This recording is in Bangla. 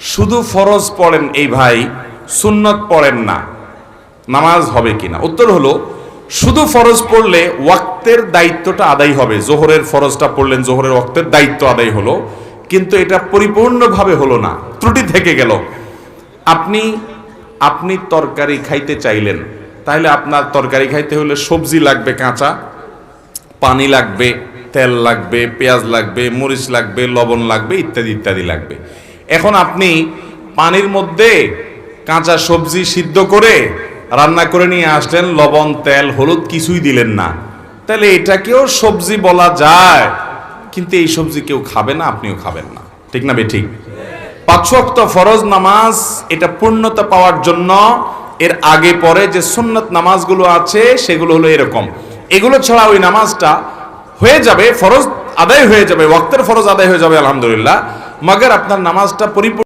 শুধু ফরজ পড়েন এই ভাই, সুন্নত পড়েন না। নামাজ হবে কিনা? উত্তর হলো, শুধু ফরজ পড়লে ওয়াক্তের দায়িত্বটা আদায় হবে। জোহরের ফরজটা পড়লেন, জোহরের ওয়াক্তের দায়িত্ব আদায় হলো। কিন্তু এটা পরিপূর্ণভাবে হলো না। ত্রুটি থেকে গেল। আপনি আপনি তরকারি খাইতে চাইলেন, তাহলে আপনার তরকারি খাইতে হলে সবজি লাগবে কাঁচা, পানি লাগবে, তেল লাগবে, পেঁয়াজ লাগবে, মরিচ লাগবে, লবণ লাগবে, ইত্যাদি ইত্যাদি লাগবে। এখন আপনি পানির মধ্যে কাঁচা সবজি সিদ্ধ করে রান্না করে নিয়ে আসলেন, লবণ, তেল, হলুদ কিছুই দিলেন না। তাহলে এটাকেও সবজি বলা যায়, কিন্তু এই সবজি কেউ খাবে না, আপনিও খাবেন না। ঠিক না ঠিক পাঁচ ওয়াক্ত ফরজ নামাজ, এটা পূর্ণতা পাওয়ার জন্য, এর আগে পরে যে সুন্নত নামাজগুলো আছে, সেগুলো হলো এরকম। এগুলো ছাড়া ওই নামাজটা হয়ে যাবে, ফরজ আদায় হয়ে যাবে, ওয়াক্তের ফরজ আদায় হয়ে যাবে, আলহামদুলিল্লাহ। মগর আপনার নামাজটা পরিপূর্ণ